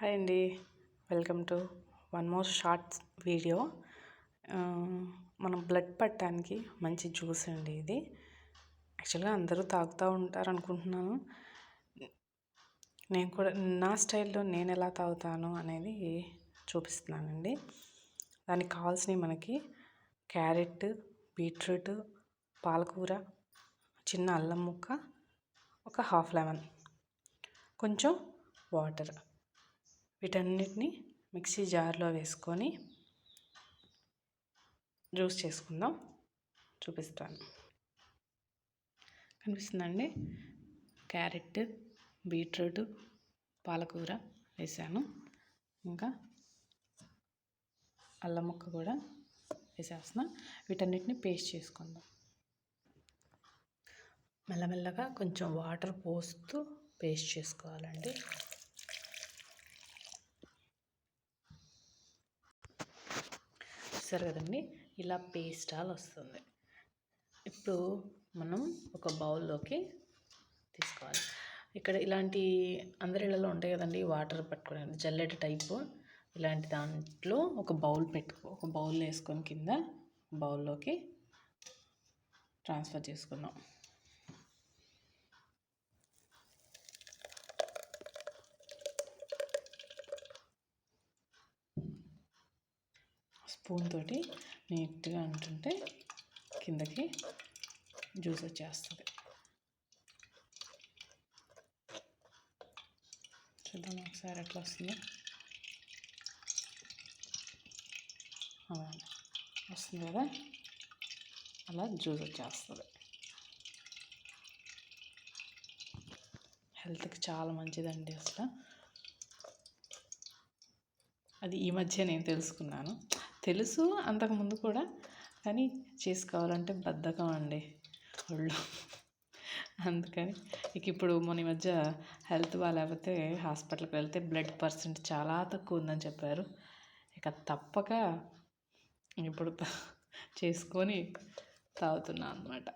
Hi అండి. Welcome to one more shorts video. మనం blood పట్టడానికి మంచి జ్యూస్ అండి ఇది. యాక్చువల్గా అందరూ తాగుతూ ఉంటారు అనుకుంటున్నాను. నేను కూడా నా స్టైల్లో నేను ఎలా తాగుతాను అనేది చూపిస్తున్నానండి. దానికి కావాల్సినవి మనకి క్యారెట్ బీట్రూట్ పాలకూర చిన్న అల్లం ముక్క ఒక హాఫ్ లెమన్ కొంచెం వాటర్. వీటన్నిటిని మిక్సీ జార్లో వేసుకొని జ్యూస్ చేసుకుందాం. చూపిస్తాను. కనిపిస్తుందండి? క్యారెట్ బీట్రూట్ పాలకూర వేసాను. ఇంకా అల్లం ముక్క కూడా వేసేస్తున్నా. వీటన్నిటిని పేస్ట్ చేసుకుందాం. మెల్లమెల్లగా కొంచెం వాటర్ పోస్తూ పేస్ట్ చేసుకోవాలండి. చూసారు కదండి? ఇలా పేస్టాల్ వస్తుంది. ఇప్పుడు మనం ఒక బౌల్లోకి తీసుకోవాలి. ఇక్కడ ఇలాంటి అందరి ఇళ్ళలో ఉంటాయి కదండి వాటర్ పట్టుకోవడానికి జల్లెడ టైపు. ఇలాంటి దాంట్లో ఒక బౌల్ పెట్టుకో ఒక బౌల్ వేసుకొని కింద బౌల్లోకి ట్రాన్స్ఫర్ చేసుకుందాం. స్పూన్ తోటి నీట్గా అంటుంటే కిందకి జ్యూస్ వచ్చేస్తుంది. చూద్దాం ఒకసారి ఎట్లా వస్తుంది. వస్తుంది కదా? అలా జ్యూస్ వచ్చేస్తుంది. హెల్త్కి చాలా మంచిదండి అసలు. అది ఈ మధ్య నేను తెలుసుకున్నాను. తెలుసు అంతకుముందు కూడా కానీ చేసుకోవాలంటే బద్ధకం అండి ఒళ్ళు అందుకని ఇక ఇప్పుడు మొన్న మధ్య హెల్త్ బాగాలేకపోతే హాస్పిటల్కి వెళ్తే బ్లడ్ పర్సెంట్ చాలా తక్కువ ఉందని చెప్పారు. ఇక తప్పక ఇప్పుడు చేసుకొని తాగుతున్నాను అనమాట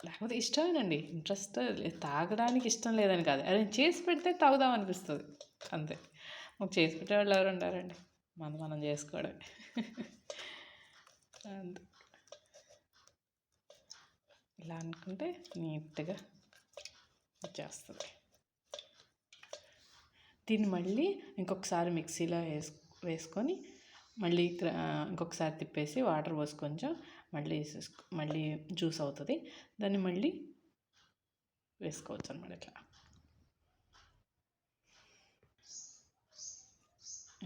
లేకపోతే ఇష్టమేనండి. ఇంట్రెస్ట్ తాగడానికి ఇష్టం లేదని కాదు. అది చేసి పెడితే తాగుదాం అనిపిస్తుంది. అంతే. మాకు చేసి పెట్టేవాళ్ళు ఎవరు ఉండారండి? మనం మనం చేసుకోవడమే ఇలా అనుకుంటే నీట్గా వచ్చేస్తుంది. దీన్ని మళ్ళీ ఇంకొకసారి మిక్సీలో వేసు వేసుకొని మళ్ళీ ఇంకొకసారి తిప్పేసి వాటర్ పోసి కొంచెం మళ్ళీ మళ్ళీ జ్యూస్ అవుతుంది. దాన్ని మళ్ళీ వేసుకోవచ్చు అనమాట ఇట్లా.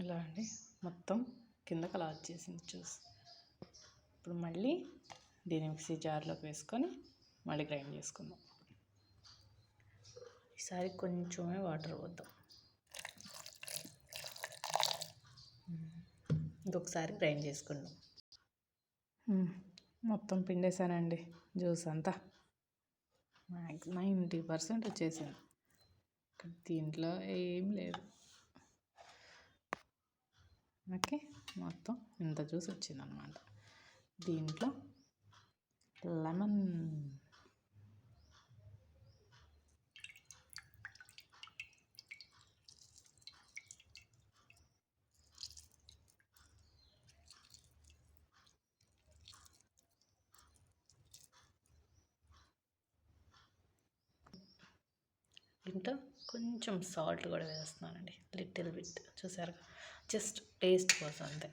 ఇలా అండి. మొత్తం కిందకి అలా వచ్చేసింది జ్యూస్ ఇప్పుడు మళ్ళీ దీన్ని మిక్సీ జార్లోకి వేసుకొని మళ్ళీ గ్రైండ్ చేసుకుందాం. ఈసారి కొంచెమే వాటర్ పోద్దాం. ఇంకొకసారి గ్రైండ్ చేసుకుందాం. మొత్తం పిండేసానండి జ్యూస్ అంతా. మ్యాక్స్ నైంటీ పర్సెంట్ వచ్చేసాను దీంట్లో ఏం లేదు. ఓకే మొత్తం ఇంత జ్యూస్ వచ్చిందనమాట దీంట్లో లెమన్ ఇంకా కొంచెం సాల్ట్ కూడా వేస్తున్నానండి లిటిల్ బిట్. చూసారు జస్ట్ టేస్ట్ కోసం అంతే.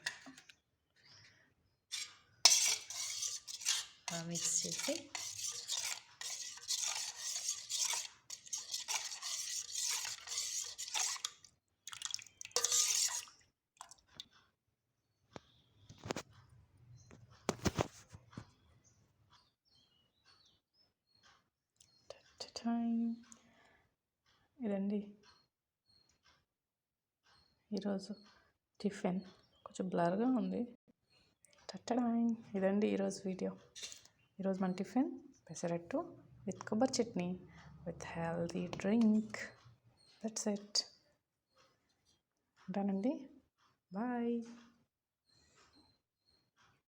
మిక్స్ చేసి ఇదండి. ఈరోజు టిఫిన్. కొంచెం బ్లర్గా ఉంది. టట్టడాయ్ ఇదండి ఈరోజు వీడియో. ఈరోజు మన టిఫిన్ పెసరట్టు విత్ కొబ్బరి chutney with healthy drink. That's it. ఉంటానండి. బాయ్.